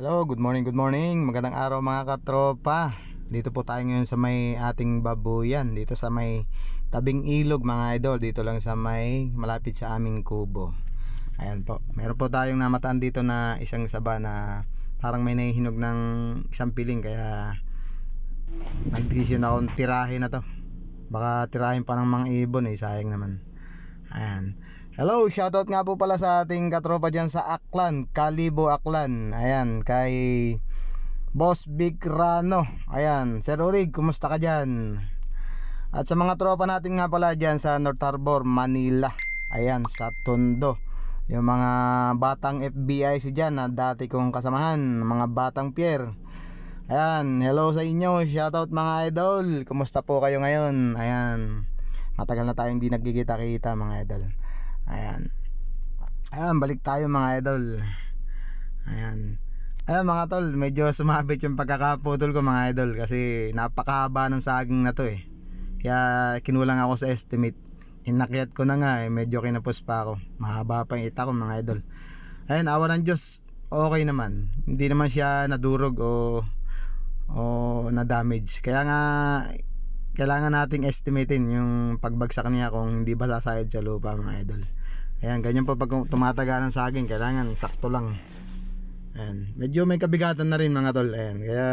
Hello, good morning, good morning. Magandang araw mga katropa. Dito po tayo ngayon sa may ating babuyan. Dito sa may tabing ilog mga idol. Dito lang sa may malapit sa aming kubo. Ayan po. Meron po tayong namataan dito na isang saba na parang may nahihinog ng isang piling. Kaya nagdesisyon akong tirahin na to. Baka tirahin pa ng mga ibon eh. Sayang naman. Ayan. Hello, shoutout nga po pala sa ating katropa dyan sa Aklan, Kalibo Aklan. Ayan, kay Boss Big Rano. Ayan, Sir Urig, kumusta ka dyan? At sa mga tropa natin nga pala dyan sa North Harbor, Manila. Ayan, sa Tondo. Yung mga batang FBI si dyan na dati kong kasamahan, mga batang Pierre. Ayan, hello sa inyo. Shoutout mga idol. Kumusta po kayo ngayon? Ayan. Matagal na tayong hindi nagkikita-kita mga idol. Ayan. Ayan, balik tayo mga idol. Ayan. Ayan mga tol, medyo sumabit yung pagkakaputol ko mga idol kasi napakahaba ng saging na to eh. Kaya kinulang ako sa estimate. Inakyat ko na nga eh, medyo kinapos pa ako. Mahaba pa yung ita ko mga idol. Ayan, awa ng Diyos, okay naman. Hindi naman siya nadurog o o na damage. Kaya nga kailangan nating estimatein yung pagbagsak niya kung hindi ba sasayad sa lupa mga idol. Ayan, ganyan po pag tumataga ng saging, kailangan sakto lang. Ayan, medyo may kabigatan na rin mga tol. Ayan, kaya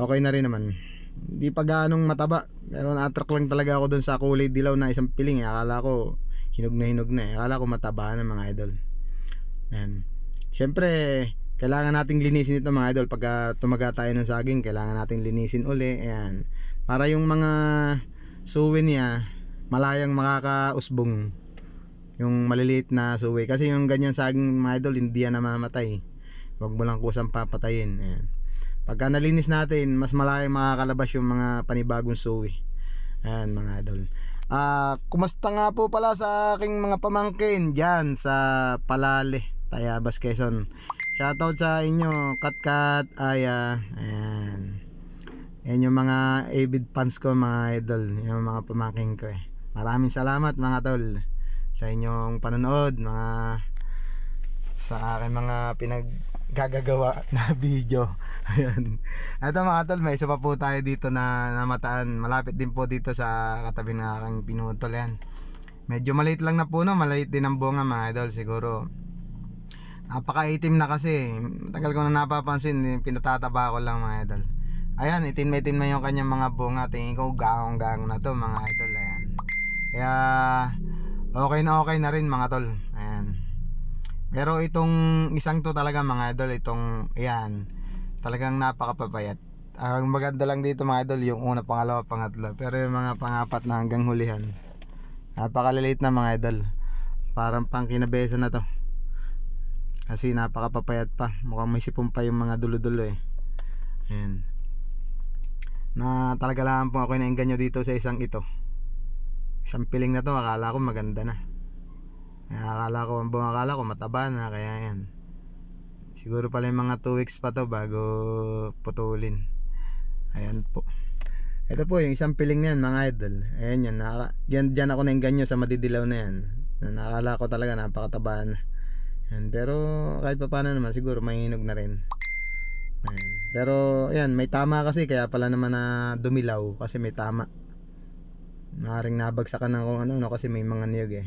okay na rin naman. Hindi pa gaanong mataba. Pero na-attract lang talaga ako dun sa kulay dilaw na isang piling. Akala ko hinog na hinog na eh. Akala ko mataba na mga idol. Ayan. Siyempre, kailangan nating linisin ito mga idol. Pagka tumaga tayo ng saging, kailangan nating linisin uli. Ayan. Para yung mga suwi niya, malayang makakausbong. Yung maliliit na suwi. Kasi yung ganyan saging mga idol, hindi yan namamatay. Huwag mo lang kusang papatayin. Ayan. Pagka nalinis natin, mas malayang makakalabas yung mga panibagong suwi. Ayan mga idol. Ah, kumusta nga po pala sa aking mga pamangkin diyan sa Palale, Tayabas, Quezon. Shoutout sa inyo, Katkat, Aya. Ayan. Yan yung mga avid fans ko mga idol, yung mga pamangkin ko eh. Maraming salamat mga tol sa inyong panonood, mga sa akin mga pinaggagawa na video. Ayan. Ito mga tol, may isa pa po tayo dito na namataan. Malapit din po dito sa katabi ng aking pinutol yan. Medyo maliit lang na puno, maliit din ang bunga mga idol siguro. Napakaitim na kasi. Tagal ko na napapansin, eh, pinatataba ko lang mga idol. Ayan, itim-itim na yung kanyang mga bunga. Tingin ko gangong-gangong na to mga idol. Ayan. Kaya okay na okay na rin mga tol. Ayan. Pero itong isang to talaga mga idol, itong ayan, talagang napakapapayat. Ang maganda lang dito mga idol, yung una, pangalawa, pangatlo. Pero yung mga pangapat na hanggang hulihan, napakaliliit na mga idol. Parang pang kinabesa na to. Kasi napakapapayat pa. Mukhang may sipon pa yung mga dulo-dulo eh. Ayan. Na talaga lang po ako nainganyo dito sa isang ito. Isang piling na to, akala ko maganda na. Akala ko, buong akala ko mataba na, kaya yan. Siguro pala yung mga 2 weeks pa to bago putulin. Ayan po. Ito po yung isang piling na yan mga idol. Ayan yan. Naka, dyan, dyan ako nainganyo sa madidilaw na yan. Na nakakala ko talaga napakataba na. Yan. Pero kahit pa paano naman siguro mahinog na rin. Ayan. Pero ayan, may tama kasi kaya pala naman na dumilaw kasi may tama. Maaaring nabagsakan ng kung ano no kasi may mga niyog eh.